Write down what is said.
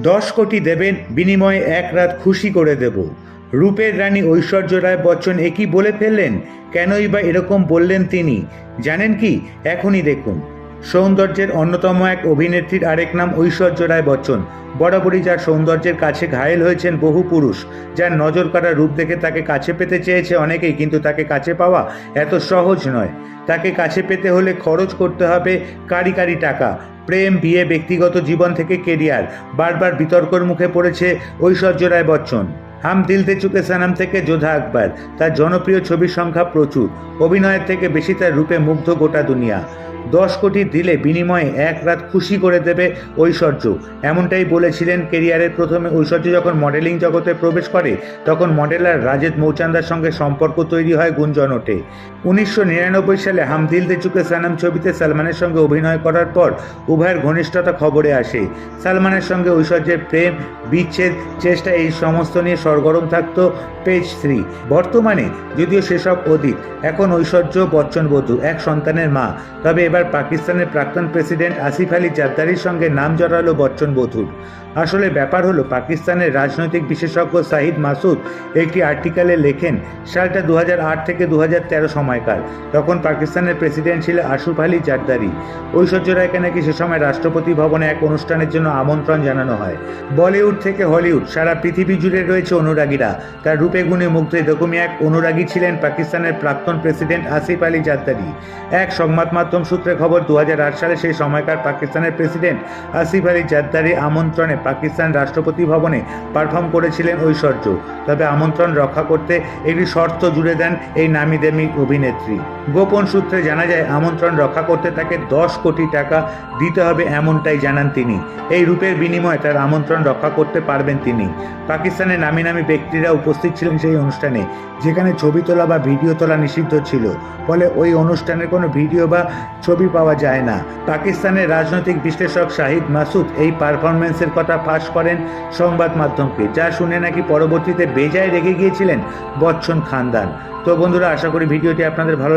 দশ কোটি দেবেন, বিনিময়ে এক রাত খুশি করে দেব। রূপের রানী ঐশ্বর্য রায় বচ্চন একই বলে ফেললেন, কেনই বা এরকম বললেন তিনি? জানেন কি? এখনই দেখুন। সৌন্দর্যের অন্যতম এক অভিনেত্রীর আরেক নাম ঐশ্বর্য রায় বচ্চন। বরাবরই যার সৌন্দর্যের কাছে ঘায়েল হয়েছেন বহু পুরুষ। যার নজর কাড়া রূপ দেখে তাকে কাছে পেতে চেয়েছে অনেকেই, কিন্তু তাকে কাছে পাওয়া এত সহজ নয়। তাকে কাছে পেতে হলে খরচ করতে হবে কারি কারি টাকা। প্রেম বিয়ে ব্যক্তিগত জীবন থেকে কেরিয়ার। বারবার বিতর্কের মুখে পড়েছে ঐশ্বর্য রায় বচ্চন। হাম দিল দে চুকে সানাম থেকে যোধা আকবর। তার জনপ্রিয় ছবির সংখ্যা প্রচুর। অভিনয়ের থেকে বেশি তার রূপে মুগ্ধ গোটা দুনিয়া। দশ কোটি দিলে বিনিময়ে এক রাত খুশি করে দেবে ঐশ্বর্য। এমনটাই বলেছিলেন কেরিয়ারের প্রথমে ঐশ্বর্য যখন মডেলিং জগতে প্রবেশ করে, তখন মডেলার রাজেদ মৌচান্দার সঙ্গে সম্পর্ক তৈরি হয় গুঞ্জন ওঠে। উনিশশো নিরানব্বই সালে হাম দিল দে চুকে সানাম ছবিতে সালমানের সঙ্গে অভিনয় করার পর উভয়ের ঘনিষ্ঠতা খবরে আসে। সালমানের সঙ্গে ঐশ্বর্যের প্রেম, বিচ্ছেদ, চেষ্টা এই সমস্ত নিয়ে সরগরম থাকত পেজ থ্রি। বর্তমানে যদিও সেসব অতীত, এখন ঐশ্বর্য বচ্চন বধূ, এক সন্তানের মা। তবে এবার পাকিস্তানের প্রাক্তন প্রেসিডেন্ট আসিফ আলী জাদ্দারির সঙ্গে নাম জড়ালো বচ্চন বধূর। আসলে ব্যাপার হলো, পাকিস্তানের রাজনৈতিক বিশেষজ্ঞ সাহিদ মাসুদ একটি আর্টিকেলে লেখেন, সালটা দু হাজার আট থেকে দু হাজার তেরো সময়কাল। তখন পাকিস্তানের প্রেসিডেন্ট ছিল আশুফ আলী জারদারি। ঐশ্বর্য রায়কে নাকি সে সময় রাষ্ট্রপতি ভবনে এক অনুষ্ঠানের জন্য আমন্ত্রণ জানানো হয়। বলিউড থেকে হলিউড, সারা পৃথিবী জুড়ে রয়েছে অনুরাগীরা। তার রূপে গুণে মুগ্ধ এরকমই এক অনুরাগী ছিলেন পাকিস্তানের প্রাক্তন প্রেসিডেন্ট আসিফ আলী জারদারি। এক সংবাদ মাধ্যম সূত্রে খবর দু হাজার আট সালে সেই সময়কার পাকিস্তানের প্রেসিডেন্ট আসিফ আলী জারদারি আমন্ত্রণে পাকিস্তান রাষ্ট্রপতি ভবনে পারফর্ম করেছিলেন ঐশ্বর্য। তবে আমন্ত্রণ রক্ষা করতে একটি শর্ত জুড়ে দেন এই নামি দামি অভিনেত্রী। গোপন সূত্রে জানা যায়, আমন্ত্রণ রক্ষা করতে তাকে দশ কোটি টাকা দিতে হবে এমনটাই জানান তিনি। এই রূপের বিনিময়ে তার আমন্ত্রণ রক্ষা করতে পারবেন তিনি। পাকিস্তানের নামি নামি ব্যক্তিরা উপস্থিত ছিলেন সেই অনুষ্ঠানে, যেখানে ছবি তোলা বা ভিডিও তোলা নিষিদ্ধ ছিল। ফলে ওই অনুষ্ঠানের কোনো ভিডিও বা ছবি পাওয়া যায় না। পাকিস্তানের রাজনৈতিক বিশ্লেষক শাহিদ মাসুদ এই পারফরমেন্সের কথা ফাঁস করেন সংবাদ মাধ্যমকে, যা শুনে নাকি পরবর্তীতে বেজায় রেগে গিয়েছিলেন বচ্চন খানদান। তো বন্ধুরা, আশা করি ভিডিওটি আপনাদের ভালো